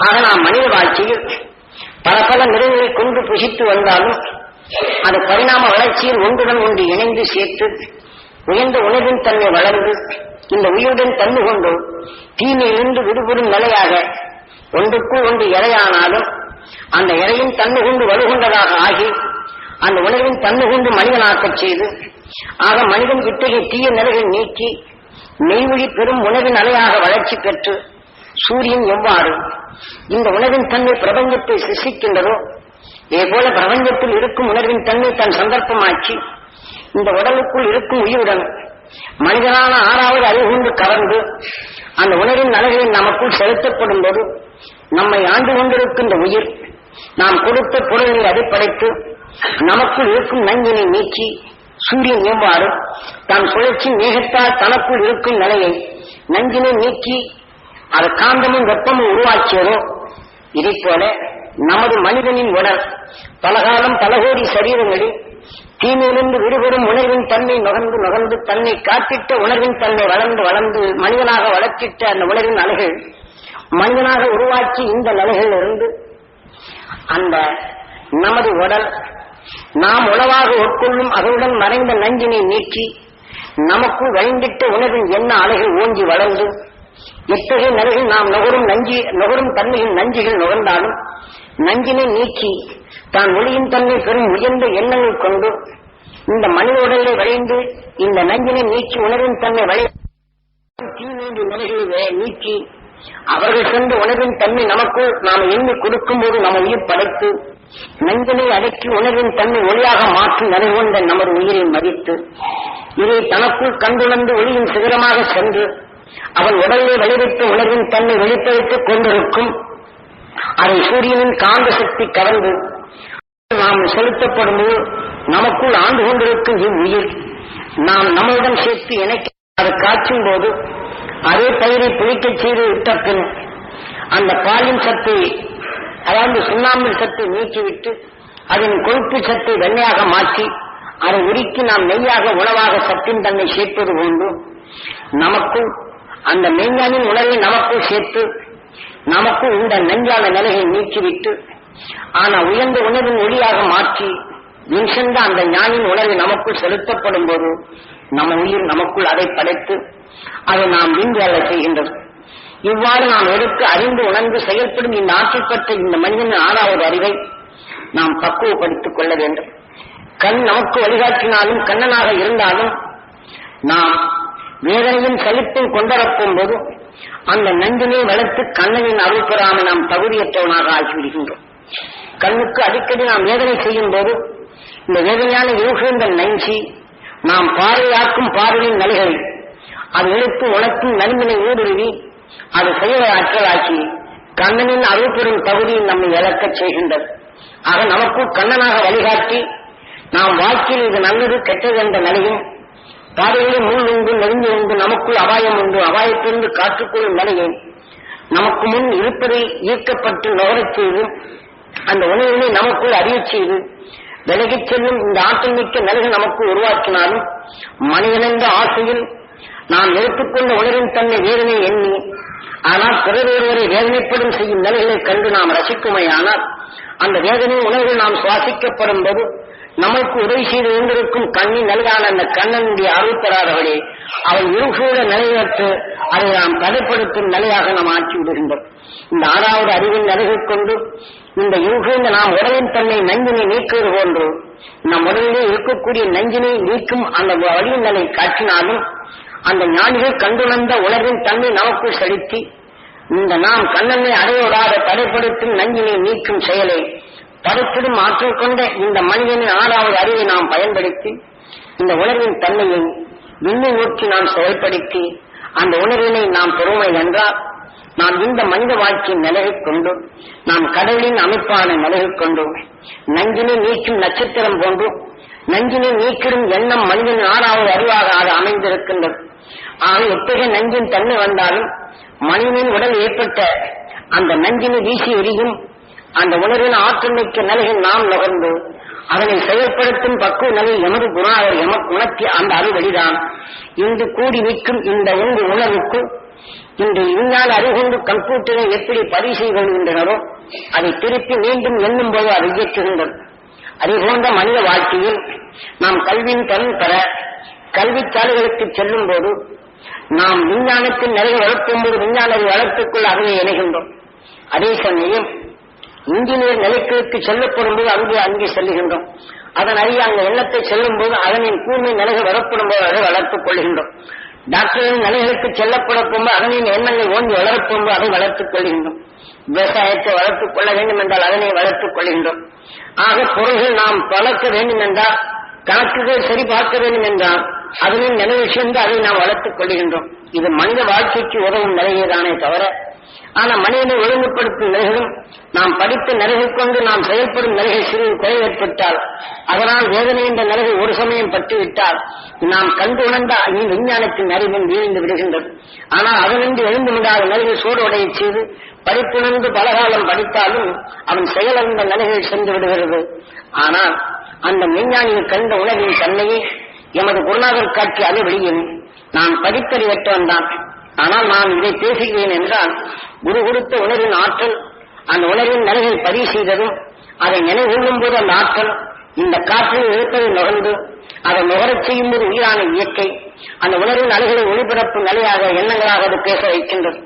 ஆக நாம் மனித வாழ்க்கையில் பல பல மிருகங்களை கொண்டு புசித்து வந்தாலும் அது பரிணாம வளர்ச்சியில் ஒன்றுடன் ஒன்று இணைந்து சேர்த்து உயர்ந்த உணர்வின் தன்மை வளர்ந்து இந்த உயிருடன் தந்து கொண்டு தீமையிலிருந்து விடுபடும் நிலையாக ஒன்றுக்குள் ஒன்று இறையானாலும் அந்த இறையின் தன்மை கொண்டு வலுகொண்டதாக ஆகி அந்த உணர்வின் தன்மை கொண்டு மனிதனாக்கச் செய்து ஆக மனிதன் இத்தகைய தீய நிலைகளை நீக்கி மெய்வழி பெரும் உணவின் அலையாக வளர்ச்சி பெற்று சூரியன் எவ்வாறு இந்த உணவின் தன்மை பிரபஞ்சத்தை சிருஷிக்கின்றதோ இதேபோல பிரபஞ்சத்தில் இருக்கும் உணர்வின் தன்மை தன் சந்தர்ப்பமாக்கி இந்த உடலுக்குள் இருக்கும் உயிருடன் மனிதனான ஆறாவது அறிவுண்டு கவர்ந்து அந்த உணர்வின் அலைகளை நமக்குள் செலுத்தப்படும் போது நம்மை ஆண்டு கொண்டிருக்கின்ற உயிர் நாம் கொடுத்த பொருளை அடிப்படைத்து நமக்குள் இருக்கும் நஞ்சினை நீக்கி சூரியன் எவ்வாறு தான் சுழற்சி மேகத்தால் தனக்குள் இருக்கும் நிலையை நஞ்சினை நீக்கி அது காந்தமும் வெப்பமும் உருவாக்கியதோ இதை போல நமது மனிதனின் உடல் பலகாலம் பலகோடி சரீரங்களில் தீமையிலிருந்து விடுபடும் உணர்வின் தன்மை நுகர்ந்து நுகர்ந்து தன்னை காத்திட்ட உணர்வின் தன்மை வளர்ந்து வளர்ந்து மனிதனாக வளர்த்திட்ட அந்த உணர்வின் அலைகள் மனிதனாக உருவாக்கி இந்த நிலைகளிலிருந்து அந்த நமது உடல் நாம் உணவாக உட்கொள்ளும் அதனுடன் மறைந்த நஞ்சினை நீக்கி நமக்கு வழிந்திட்ட உணர்வின் என்ன அலைகள் ஓங்கி வளர்ந்து எத்தகைய நிலையில் நாம் நுகரும் நஞ்சி நுகரும் தன்மையின் நஞ்சுகள் நுகர்ந்தாலும் நஞ்சினை நீக்கி தான் ஒளியின் தன்மை பெறும் உயர்ந்த எண்ணங்கள் கொண்டு இந்த மனித உடலை வளைந்து இந்த நஞ்சினை நீக்கி உணர்வின் தன்மை வளை தீநூன்று நிலைகளை நீக்கி அவர்கள் சென்று உணர்வின் தன்மை நமக்குள் நாம் எண்ணி கொடுக்கும் போது நம்ம உயிர் படைத்து நஞ்சினை அடக்கி உணர்வின் தன்மை ஒளியாக மாற்றி நிலை கொண்ட நமது உயிரை மதித்து இதை தனக்குள் கண்டுணர்ந்து ஒளியின் சிகரமாக சென்று அவன் உடலை வலிவிட்டு உணர்வின் தன்னை வெளிப்படுத்திக் கொண்டிருக்கும். அதை சூரியனின் காந்த சக்தி கவர்ந்து நாம் செலுத்தப்படும் போது நமக்குள் ஆண்டு கொண்டிருக்கும் இவ்வுயிர் நாம் நம்முடன் சேர்த்து இணைக்க அது காய்ச்சும் போது அதே பயிரை புளிக்கச் செய்து விட்ட பின் அந்த பாலின் சத்தை அதாவது சுண்ணாம்பின் சத்தை நீக்கிவிட்டு அதன் கொழுப்பு சத்தை வெண்ணையாக மாற்றி அதை உருக்கி நாம் நெய்யாக உணவாக சத்தின் தன்னை சேர்ப்பது உண்டு. நமக்கும் அந்த மெய்ஞானின் உணர்வை நமக்குள் சேர்த்து நமக்கும் இந்த நெஞ்சான நிலையை நீக்கிவிட்டு ஆனா உயர்ந்த உணர்வின் ஒளியாக மாற்றி நிமிஷந்த அந்த ஞானின் உணர்வு நமக்குள் செலுத்தப்படும் போது நம்ம உயிர் நமக்குள் அதை படைத்து அதை நாம் விந்து அல்ல செய்கின்றது. இவ்வாறு நாம் எடுத்து அறிந்து உணர்ந்து செயல்படும் இந்த ஆற்றல் இந்த மனிதனின் ஆறாவது அறிவை நாம் பக்குவப்படுத்திக் கொள்ள வேண்டும். கண் நமக்கு வழிகாட்டினாலும் கண்ணனாக இருந்தாலும் நாம் வேதனையும் சலிப்பும் கொண்டரப்பும் போது அந்த நஞ்சினை வளர்த்து கண்ணனின் அருள்பெறாமல் நாம் தகுதியற்றவனாக ஆகிவிடுகின்றோம். கண்ணுக்கு அடிக்கடி நாம் வேதனை செய்யும் போது இந்த வேதனையான யோகிந்த நஞ்சி நாம் பார்வையாக்கும் பார்வையின் நலிகளை அது இழுத்து உணர்த்தும் நன்மையை ஊடுருவி அது செயலை ஆற்றலாக்கி கண்ணனின் அருள்பெறும் தகுதியை நம்மை இழக்கச் செய்கின்றது. ஆக நமக்குள் கண்ணனாக வழிகாட்டி நாம் வாழ்க்கையில் இது நல்லது கெட்டது என்ற நிலையும் பாதைகளில் முள் உண்டு நெருங்கி உண்டு நமக்குள் அபாயம் உண்டு. அபாயத்திலிருந்து காற்றுக்கொள்ளும் நிலையை நமக்கு முன் இருப்பதை ஈர்க்கப்பட்டு நுகரச் செய்து அந்த உணவினை நமக்குள் அறியச் செய்து விலகிச் செல்லும் இந்த ஆற்றல் மிக்க நிலைகள் நமக்கு உருவாக்கினாலும் மனிதனென்ற ஆசையில் நாம் எடுத்துக்கொண்ட உணவின் தன்னை வேதனை எண்ணி ஆனால் பிறர் ஒருவரை வேதனைப்படும் செய்யும் நிலைகளை கண்டு நாம் ரசிக்குமையானால் அந்த வேதனை உணர்வில் நாம் சுவாசிக்கப்படும் போது நமக்கு உதவி செய்து கொண்டிருக்கும் கண்ணின் நல்கான அந்த கண்ணனுடைய அருள் அவள் அவன் நிலைநிறுத்து அதை நாம் தடைப்படுத்தும் நிலையாக நாம் ஆட்சி விடுகின்றோம் இந்த ஆறாவது அறிவின் அருகில் கொண்டு இந்த யூகேந்த நாம் உடலின் தன்னை நஞ்சினை நீக்குவது போன்று நம் உடலிலே இருக்கக்கூடிய நஞ்சினை நீக்கும் அந்த வழியின் நிலை காட்டினாலும் அந்த ஞானிகள் கண்டுணர்ந்த உலகின் தன்மை நமக்குள் செலுத்தி இந்த நாம் கண்ணனை அடையோடாத தடைப்படுத்தும் நஞ்சினை நீக்கும் செயலை படைத்திடும் ஆற்றல் கொண்ட இந்த மனிதனின் ஆறாவது அறிவை நாம் பயன்படுத்தி இந்த உணர்வின் தன்மையை விண்ணை நோக்கி நாம் செயல்படுத்தி அந்த உணர்வினை நாம் பெறுமை என்றால் நாம் இந்த மனித வாழ்க்கையின் நிலையைக் கொண்டு நாம் கடவுளின் அமைப்பான நிலையைக் கொண்டு நஞ்சினை நீக்கும் நட்சத்திரம் போன்று நஞ்சினை நீக்கிடும் எண்ணம் மனிதன் ஆறாவது அறிவாக அது அமைந்திருக்கின்றது. ஆக எத்தகைய நஞ்சின் தன்மை வந்தாலும் மனிதனின் உடல் ஏற்பட்ட அந்த நஞ்சினை வீசி எரியும் அந்த உணர்வின் ஆற்றல் மிக்க நிலையில் நாம் நுகர்ந்து அதனை செயல்படுத்தும் பக்குவ நிலை எமது குணாவர் எமக்கு உணர்த்திய அந்த அறிவழிதான் இன்று கூடி நிற்கும் இந்த உண்டு உணர்வுக்கு இன்று விஞ்ஞான அறிவுண்டு கம்ப்யூட்டரை எப்படி பதிவு செய்து கொள்கின்றனரோ அதை திருப்பி மீண்டும் எண்ணும் போது அதை இயக்குகின்றது அதே போன்ற மனித வாழ்க்கையில் நாம் கல்வியின் பலன் பெற கல்விச்சாலைகளுக்கு செல்லும் போது நாம் விஞ்ஞானத்தின் நிறைய வளர்க்கும் போது விஞ்ஞான வளர்த்துக்குள் அதனை இணைகின்றோம் அதே சமயம் இன்ஜினியர் நிலைகளுக்கு செல்லப்படும் போது அங்கே அங்கே செல்லுகின்றோம். அதன் அறிய அந்த எண்ணத்தை செல்லும் போது அதனின் கூர்மை நிலைகள் வரப்படும் போது அதை வளர்த்துக் கொள்கின்றோம். டாக்டரின் நிலைகளுக்கு செல்லப்பட போது அதனின் எண்ணங்கள் ஓங்கி வளரப்படும் அதை வளர்த்துக் கொள்கின்றோம். விவசாயத்தை வளர்த்துக் கொள்ள வேண்டும் என்றால் அதனை வளர்த்துக் கொள்கின்றோம். ஆக பொருள்கள் நாம் வளர்க்க வேண்டும் என்றால் கணக்குகள் சரி பார்க்க வேண்டும் என்றால் அதனின் நினைவு சென்று அதை நாம் வளர்த்துக் கொள்கின்றோம். இது மனித வாழ்க்கைக்கு உதவும் நிலையேதானே தவிர ஆனா மனிதனை ஒழுங்குபடுத்தும் நிலைகளும் நாம் படித்த நிலையை கொண்டு நாம் செயல்படும் நிலைகள் சிறிது குறை ஏற்பட்டால் அதனால் வேதனை என்ற நிலையை ஒரு சமயம் பட்டுவிட்டால் நாம் கண்டு உணர்ந்த விஞ்ஞானத்தின் அறிவும் வீழ்ந்து விடுகின்றது ஆனால் அதனின்றி எழுந்து விடாத நிலையில் சோர்வடைய செய்து படிப்புணர்ந்து பலகாலம் படித்தாலும் அவன் செயலந்த நிலைகள் சென்று விடுகிறது. ஆனால் அந்த விஞ்ஞானிகள் கண்ட உணவின் தன்மையை எமது குருநாதர் காட்சி அது வெளியும் நான் படிப்பறிவற்றவன் தான். ஆனால் நான் இதை பேசுகிறேன் என்றால் குரு கொடுத்த உணர்வின் ஆற்றல் அந்த உணர்வின் நிலைகள் பதிவு செய்ததும் அதை நினைவுள்ளும் போது அந்த ஆற்றல் இந்த காற்றில் இருப்பதை நுகர்ந்து அதை நுகரச் செய்யும் போது உயிரான இயற்கை அந்த உணர்வின் அலைகளை ஒளிபரப்பும் நிலையாக எண்ணங்களாக அது பேச வைக்கின்றது.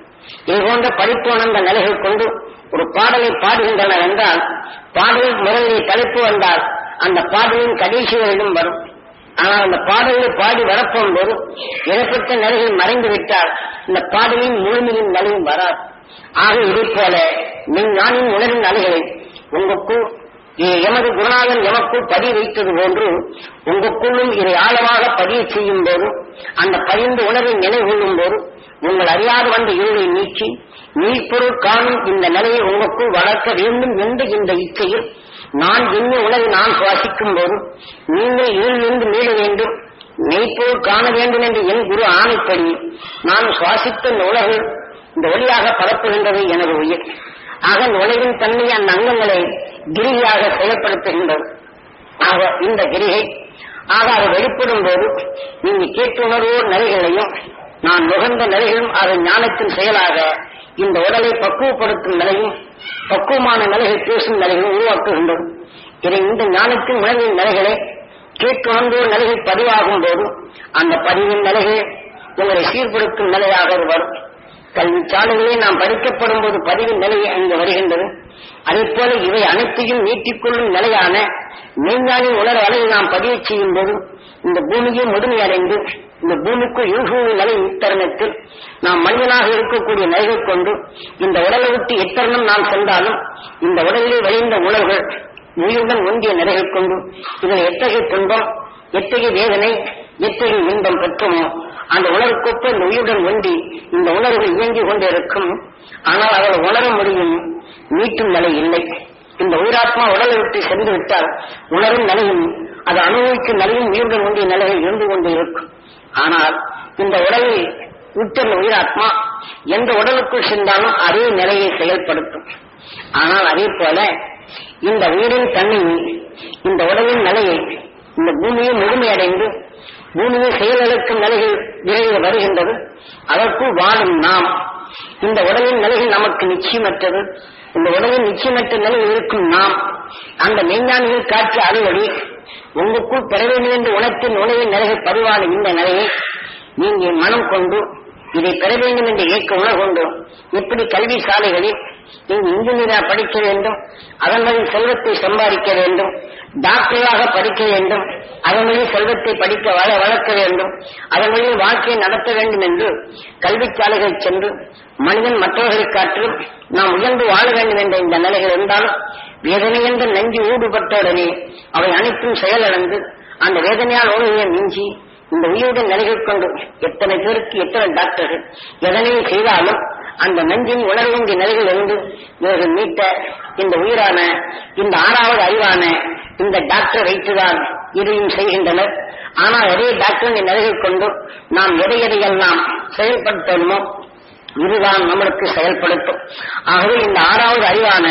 இது போன்ற படிப்பு நிலைகள் கொண்டு ஒரு பாடலை பாடுகின்றனர் என்றால் பாடல் முறையை தலைப்பு வந்தால் அந்த பாடலின் கடைசி வரையிலும் வரும். ஆனால் அந்த பாடலை பாடி வரப்போம் போது இடப்பட்ட நிலைகள் மறைந்து விட்டால் இந்த பாடலின் முழுமையின் வலியும் வராது. ஆக இதை போல நானின் உணரின் அலைகளை உங்களுக்குள் எமது குருநாதன் எமக்குள் பதிய வைத்தது போன்று உங்களுக்குள்ளும் இதை ஆழமாக பதிய செய்யும் போது அந்த பதிந்து உணர்வை நினைவுள்ளும் போது உங்கள் அறியாது வந்த இருளை நீக்கி மெய்ப்பொருள் காணும் இந்த நிலையை உங்களுக்குள் வளர்க்க வேண்டும் என்று இந்த இச்சையில் நான் எண்ணி உலகை நான் சுவாசிக்கும் போது நீங்கள் இருளிலிருந்து மீள வேண்டும் மெய்ப்பொருள் காண வேண்டும் என்று என் குரு ஆணைப்படி நான் சுவாசித்த இந்த உலகில் இந்த ஒளியாக பரப்புகின்றது எனது உயிர். ஆக உலகின் தன்மை அந்த அங்கங்களை கிரியாக செயல்படுத்துகின்றது. ஆக இந்த கிரிகை ஆக அது வெளிப்படும் போது நீங்கள் கேட்டுணர்வோர் நிலைகளையும் நான் நுகர்ந்த நிலைகளும் அது ஞானத்தின் செயலாக இந்த உடலை பக்குவப்படுத்தும் நிலையும் பக்குவமான நிலைகள் பேசும் நிலைகளும் உருவாக்குகின்றது. இதை இந்த ஞானத்தின் உணர்வின் நிலைகளே கேட்டுணர்ந்தோர் நிலைகள் பதிவாகும் போது அந்த பதிவின் நிலைகள் உங்களை சீர்படுத்தும் நிலையாக வரும். கல்வி சாலைகளில் நாம் படிக்கப்படும் போது பதிவின் நிலை அங்கு வருகின்றது. அதே போல இவை அனைத்தையும் நீட்டிக்கொள்ளும் நிலையான மெய்ஞானின் உலர் அளவில் நாம் பதிவு செய்யும் போது இந்த பூமியை முழுமையடைந்து இந்த பூமிக்கு யூகூ நிலை இத்தருணத்தில் நாம் மனிதனாக இருக்கக்கூடிய நிலைகள் கொண்டு இந்த உடலை விட்டு எத்தருணம் நாம் சென்றாலும் இந்த உடலிலே விளைந்த உணர்வுகள் உயிருடன் ஒன்றிய நிலைகள் கொண்டு இதில் எத்தகைய துன்பம் எத்தகைய வேதனை எத்தகைய இன்பம் பெற்றோமோ அந்த உணர்வுக்கொப்ப இந்த உயிருடன் ஒன்றி இந்த உணர்வு இயங்கிக் கொண்டே இருக்கும். ஆனால் அவள் உணர முடியும் மீட்டும் நிலை இல்லை. இந்த உயிராத்மா உடலை விட்டு சென்று விட்டால் உணரும் நிலையும் அது அனுபவிக்கும் நிலையும் உயிருடன் ஒன்றிய நிலையில் இருந்து கொண்டு இருக்கும். ஆனால் இந்த உடலில் விட்ட உயிராத்மா. எந்த உடலுக்குள் சென்றாலும் அதே நிலையை செயல்படுத்தும். ஆனால் அதே போல இந்த உயிரின் தன்மையை இந்த உடலின் நிலையை இந்த பூமியை முழுமையடைந்து பூமியை செயலிழக்கும் நிலையில் விரைவில் வருகின்றது. அதற்குள் வாழும் நாம். இந்த உடலின் நிலையில் நமக்கு நிச்சயமற்றது. இந்த உடலின் நிச்சயமற்ற நிலையில் இருக்கும் நாம். அந்த மெய்ஞானிகள் காற்று அறிவழி உங்களுக்குள் பெற வேண்டும் என்று உணர்த்தின் உணவின் நிலையை பதிவான இந்த நிலையை நீங்கள் மனம் கொண்டு இதை பெற வேண்டும் என்று இயக்க உணர்கொண்டு எப்படி கல்வி சாலைகளில் நீ இன்ஜினியரா படிக்க வேண்டும் அதன் வழி செல்வத்தை சம்பாதிக்க வேண்டும் டாக்டராக படிக்க வேண்டும் அதன் வழி செல்வத்தை படிக்க வள வளர்க்க வேண்டும் அதன் வழியில் வாழ்க்கையை நடத்த வேண்டும் என்று கல்விச்சாலைகள் சென்று மனிதன் மற்றவர்களை காட்டிலும் நாம் உயர்ந்து வாழ வேண்டும் என்ற இந்த நிலைகள் இருந்தாலும் வேதனை என்ற நெஞ்சு ஊடுபட்டவுடனே அவை அனைத்தும் செயலடைந்து அந்த வேதனையால் உணவியை மிஞ்சி இந்த உயிருடன் நிலைகள் கொண்டு எத்தனை பேருக்கு எத்தனை டாக்டர்கள் எதனையும் செய்தாலும் அந்த நஞ்சின் உணர்வுங்கிற நிலையில் இருந்து இவர்கள் மீட்ட இந்த உயிரான இந்த ஆறாவது அறிவான இந்த டாக்டர் வைத்துதான் இதையும் செய்கின்றனர். ஆனால் அதே டாக்டரின் நிலையில் கொண்டு நாம் எதை எதையெல்லாம் செயல்படுத்தணுமோ இதுதான் நம்மளுக்கு செயல்படுத்தும். ஆகவே இந்த ஆறாவது அறிவான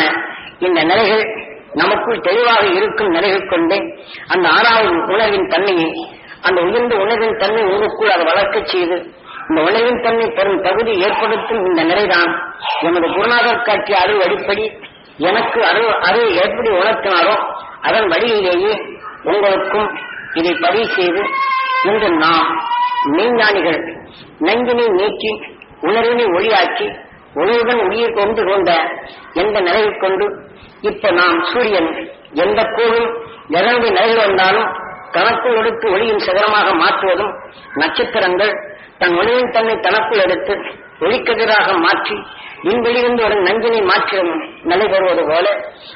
இந்த நிலைகள் நமக்குள் தெளிவாக இருக்கும் நிலைகள் கொண்டு அந்த ஆறாவது உணர்வின் தன்மையை அந்த உயர்ந்த உணர்வின் தன்மை உங்களுக்குள் அதை வளர்க்கச் செய்து இந்த உணவின் தன்மை பெறும் தகுதி ஏற்படுத்தும் இந்த நிறைதான் எமது குருநாதர் காட்சி அருள் அடிப்படி எனக்கு அருள் அருள் எப்படி உணர்த்தினாரோ அதன் வழியிலேயே உங்களுக்கும் இதை பதிவு செய்து இன்று நாம் மெய்ஞானிகள் நஞ்சினை நீக்கி உணர்வினை ஒளியாக்கி ஒளியுடன் உயிர் கொண்டு கொண்ட எந்த நிலையை கொண்டு இப்ப நாம் சூரியன் எந்த கோவில் எதனுடைய நிலையில் வந்தாலும் கணக்கு ஒடுத்து ஒளியின் சிகரமாக மாற்றுவதும் நட்சத்திரங்கள் தன் ஒளியின் தன்னை தனக்குள் எடுத்து ஒளிக்கதிராக மாற்றி விண்வெளியிலிருந்து ஒரு நஞ்சினை மாற்றிடும் நிலை பெறுவது போல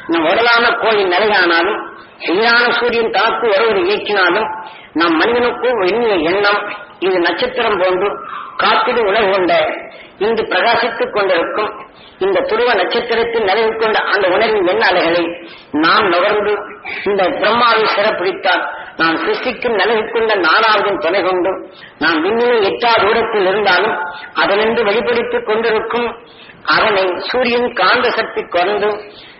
நம் உடலான கோளின் நிலையானாலும் எதிரான சூரியன் தனக்கு ஒருவர் இயக்கினாலும் நம் மனிதனுக்கும் எண்ணிய எண்ணம் இது நட்சத்திரம் போன்று காத்திடு உணர்வு கொண்ட இன்று பிரகாசித்துக் கொண்டிருக்கும் இந்த துருவ நட்சத்திரத்தில் நிலவு கொண்ட அந்த உணர்வின் எண்ண அலைகளை நாம் நுகர்ந்து இந்த பிரம்மாவை சிறப்பிடித்தால் நாம் சிருஷ்டிக்கும் நிலவு கொண்ட நாலாவதின் துணை கொண்டு நாம் விண்ணிலை எட்டா தூரத்தில் இருந்தாலும் அதனின்று வெளிப்படுத்திக் கொண்டிருக்கும் அவனை சூரியன் காந்த சக்தி கொண்டு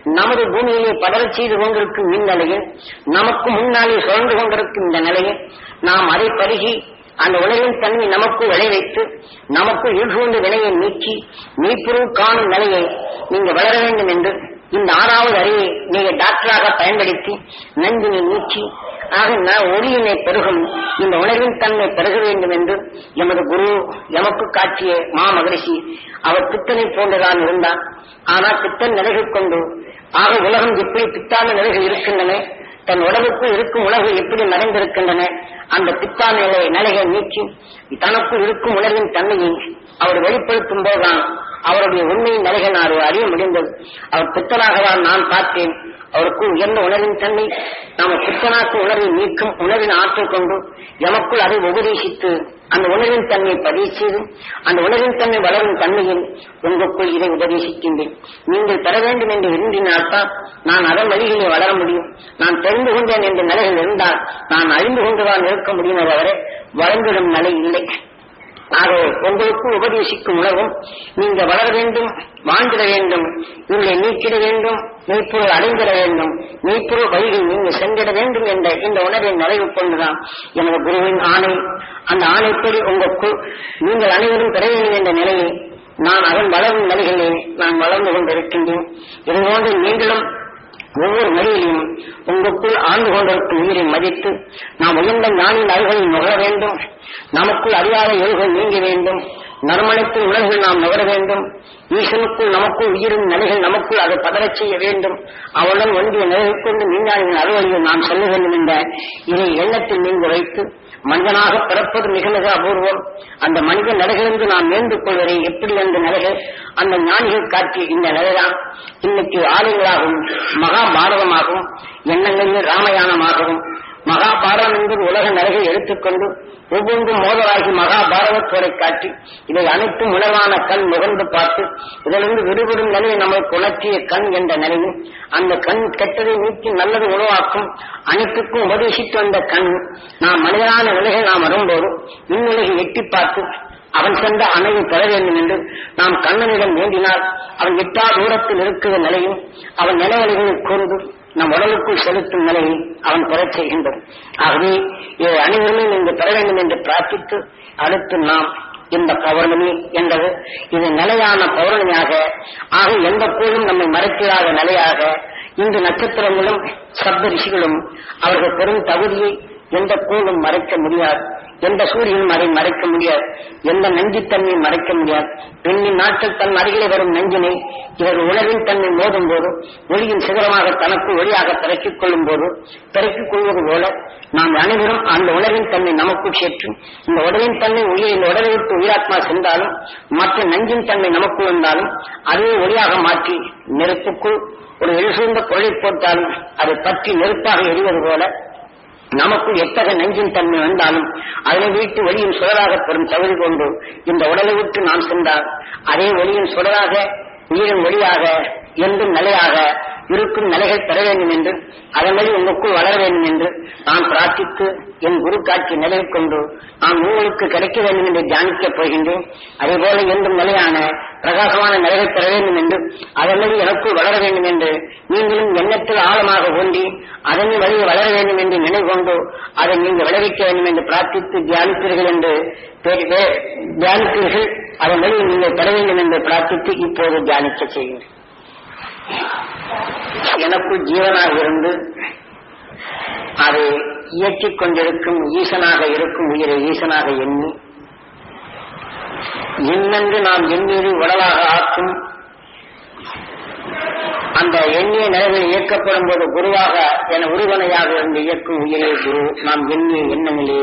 நமது பூமியிலே படரச் செய்து கொண்டிருக்கும் இந்நிலையில் நமக்கு முன்னாலே சுழந்து கொண்டிருக்கும் இந்த நிலையில் நாம் அதை பருகி அந்த உலகின் தன்மை நமக்கு விளைவித்து நமக்கு ஈழ்கொண்டு வினையை நீக்கி மீட்புறு காணும் நிலையை நீங்க வளர வேண்டும் என்று இந்த ஆறாவது அறிவை நீங்க டாக்டராக பயன்படுத்தி நஞ்சினை நீக்கி ஆக நான் ஒளியினை பெருகும். இந்த உணர்வின் தன்மை பெருக வேண்டும் என்று எமது குரு எமக்கு காட்டிய மா மகரிஷி அவர் பித்தனை போன்றுதான் இருந்தார். ஆனால் பித்தன் நிலைகள் கொண்டு ஆக உலகம் எப்படி பித்தான நிலைகள் இருக்கின்றன தன் உடலுக்கு இருக்கும் உணவு எப்படி மறைந்திருக்கின்றன அந்த பித்தா நிலை நிலையை நீக்கி தனக்கு இருக்கும் உணர்வின் தன்மையை அவர் வெளிப்படுத்தும் போதுதான் அவருடைய உண்மையின் நிலைகள் நான் அறிய முடிந்தது. அவர் புத்தனாகத்தான் நான் பார்த்தேன். அவருக்கு உயர்ந்த உணர்வின் தன்மை. நாம புத்தனாக்கு உணர்வை நீக்கும் உணர்வின் ஆற்றல் கொண்டு எமக்குள் அதை உபதேசித்து அந்த உணர்வின் தன்மை பதிவு செய்து அந்த உணர்வின் தன்மை வளரும் தன்மையில் உங்களுக்குள் இதை உபதேசிக்கின்றேன். நீங்கள் பெற வேண்டும் என்று விரும்பினால்தான் நான் அதன் வழியிலே வளர முடியும். நான் தெரிந்து கொண்டேன் என்ற நிலையில் இருந்தால் நான் அறிந்து கொண்டுதான் இருக்க முடியும் தவிர வளர்ந்துடும் நிலை இல்லை. ஆகவே உங்களுக்கு உபதேசிக்கும் உணவும் நீங்க வளர வேண்டும் வாழ்ந்திட வேண்டும் உங்களை நீக்கிட வேண்டும் மெய்ப்பொருள் அடைந்திட வேண்டும் மெய்ப்பொருள் வழியில் நீங்க சென்றிட வேண்டும் என்ற இந்த உணர்வை நிறைவு கொண்டுதான் எனது குருவின் ஆணை. அந்த ஆணைப்படி உங்களுக்கு நீங்கள் அனைவரும் பெற வேண்டும் என்ற நிலையை நான் அதன் வளரும் நிலைகளிலே நான் வளர்ந்து கொண்டிருக்கின்றேன். இதுபோன்று நீங்களும் ஒவ்வொரு வழியிலும் உங்களுக்குள் ஆண்டு கொண்டிருக்கும் உயிரை மதித்து நாம் உயர்ந்த ஞானின் அருகளை நுகர வேண்டும். நமக்குள் அறியாத எழுகள் நீங்க வேண்டும். நறுமணத்தின் உணர்வுகள் நாம் நுகர வேண்டும். ஈசனுக்குள் நமக்குள் உயிரும் நிலைகள் நமக்குள் அதை பதறச் செய்ய வேண்டும். அவளுடன் ஒன்றிய நிலைகள் கொண்டு விஞ்ஞானிகளின் அறுவழியில் நாம் செல்ல வேண்டும் என்ற இதை எண்ணத்தில் நீங்கள் வைத்து மனிதனாக பிறப்பது மிக மிக அபூர்வம். அந்த மனித நிலைகளிலிருந்து நாம் மேர்ந்து கொள்வதை எப்படி அந்த நிலைகள் அந்த ஞானிகள் காட்டி இந்த நிலைதான். இன்னைக்கு ஆலயங்களாகவும் மகாபாரதமாகவும் எண்ணங்களில் ராமயானமாகவும் மகாபாரதம் என்பது உலக நலகை எடுத்துக்கொண்டு ஒவ்வொன்றும் மோதலாகி மகாபாரதத்தோரை காட்டி இதை அனைத்தும் உணர்வான கண் முகர்ந்து பார்த்து இதிலிருந்து விடுபடும் நிலையை நமக்கு உணர்த்திய கண் என்ற நிலையும் அந்த கண் கெட்டதை நீக்கி நல்லது உருவாக்கும் அனைத்துக்கும் உபதேசித்து வந்த கண் நாம் மனிதனான நிலையை நாம் வரும்போது இந்நிலையை எட்டி பார்த்து அவன் சென்ற அணையை பெற வேண்டும் என்று நாம் கண்ணனிடம் வேண்டினால் அவன் எட்டா தூரத்தில் இருக்கிற நிலையும் அவன் நிலவலைகளை கூர்ந்து நம் உடலுக்குள் செலுத்தும் நிலையை அவன் பெறச் செய்கின்றான் ஆகவே இதை அனைவருமே நீங்கள் பெற வேண்டும் என்று பிரார்த்தித்து அடுத்து நாம் இந்த பௌர்ணமி என்பது இது நிலையான பௌர்ணமியாக ஆக எந்த போதும் நம்மை மறைத்திடாத நிலையாக இன்று நட்சத்திரங்களும் சப்த ரிஷிகளும் அவர்கள் பெரும் தகுதியை எந்த போதும் மறைக்க முடியாது. எந்த சூரியனும் அதை மறைக்க முடியாது. எந்த நஞ்சுத்தன்மையும் மறைக்க முடியாது. பெண்ணின் நாட்கள் தன் அருகிலே வரும் நஞ்சினை இவர் உணவின் தன்மை மோதும் போது ஒளியின் சிகரமாக தனக்கு ஒளியாக பிறக்கிக் கொள்ளும் போது பிறக்கிக் கொள்வது போல நாம் அனைவரும் அந்த உணவின் தன்மை நமக்குள் சேற்றும். இந்த உடலின் தன்மை உயிரை இந்த உடலை விட்டு உயிராத்மா சென்றாலும் மற்ற நஞ்சின் தன்மை நமக்குள் வந்தாலும் அதே ஒளியாக மாற்றி நெருப்புக்குள் ஒரு எழுசூர்ந்த பொருளை போட்டாலும் அதை பற்றி நெருப்பாக எரிவது போல நமக்கு எத்தகைய நெஞ்சின் தன்மை வந்தாலும் அதனை வீட்டு ஒளியின் சுடராக பெறும் தகுதி கொண்டு இந்த உடலை விட்டு நாம் சென்றால் அதே ஒளியின் சுடராக உயிரின் ஒளியாக என்றும் நிலையாக இருக்கும் நிலைகள் பெற வேண்டும் என்று அதன் உங்களுக்குள் வளர வேண்டும் என்று நான் பிரார்த்தித்து என் குரு காட்சி நிலை கொண்டு நான் உங்களுக்கு கிடைக்க வேண்டும் என்று தியானிக்கப் போகின்றேன். அதேபோல என்றும் நிலையான பிரகாசமான நிலைகள் பெற வேண்டும் என்று அதன் எனக்குள் வளர வேண்டும் என்று நீங்களும் எண்ணத்தில் ஆழமாக ஒன்றி அதன் வழியை வளர வேண்டும் என்று நினைவு கொண்டு அதை நீங்கள் விளைவிக்க வேண்டும் என்று பிரார்த்தித்து தியானிப்பீர்கள் என்று பெ- தியானிப்பீர்கள் அதன் வழியை நீங்கள் பெற வேண்டும் என்று பிரார்த்தித்து இப்போது தியானிக்க செய்கிறேன். எனக்குள் ஜீவனாக இருந்து அதை இயக்கிக் கொண்டிருக்கும் ஈசனாக இருக்கும் உயிரை ஈசனாக எண்ணி இன்னென்று நாம் எண்ணியது உடலாக ஆக்கும் அந்த எண்ணிய நிலையில் இயக்கப்படும் போது குருவாக என உருவனையாக இருந்து இயக்கும் உயிரே குரு நாம் எண்ணிய எண்ணங்களே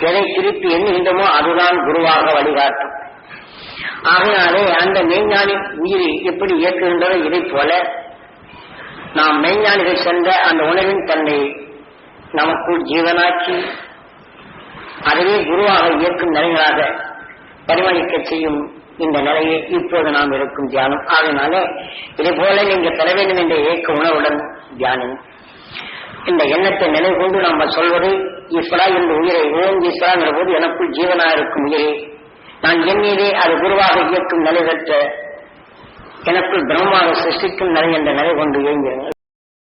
எதை திருப்பி எண்ணுகின்றமோ அதுதான் குருவாக வழிகாட்டும். ஆகையாலே அந்த மெய்ஞானி உயிரை எப்படி இயக்குகின்றதோ இதை போல நாம் மெய்ஞானிகள் சென்ற அந்த உணவின் தன்னை நமக்குள் ஜீவனாக்கி அதுவே குருவாக இயக்கும் நிலைகளாக பரிமளிக்க செய்யும் இந்த நிலையை இப்போது நாம் இருக்கும் தியானம். ஆகையினாலே இதே போல நீங்க பெற வேண்டும் என்ற இயக்க உணவுடன் தியானம் இந்த எண்ணத்தை நினைவு கொண்டு நம்ம சொல்வது ஈஸ்வரா இந்த உயிரை ஓம் ஈஸ்வராங்கிற போது எனக்குள் ஜீவனா இருக்கும் உயிரை. நான் எண்ணியதே அது குருவாக இயக்கும் நிலை பெற்ற எனக்குள் பிரம்மமாக சிருஷ்டிக்கும் நிலை என்ற நிலை கொண்டு இயங்குங்கள்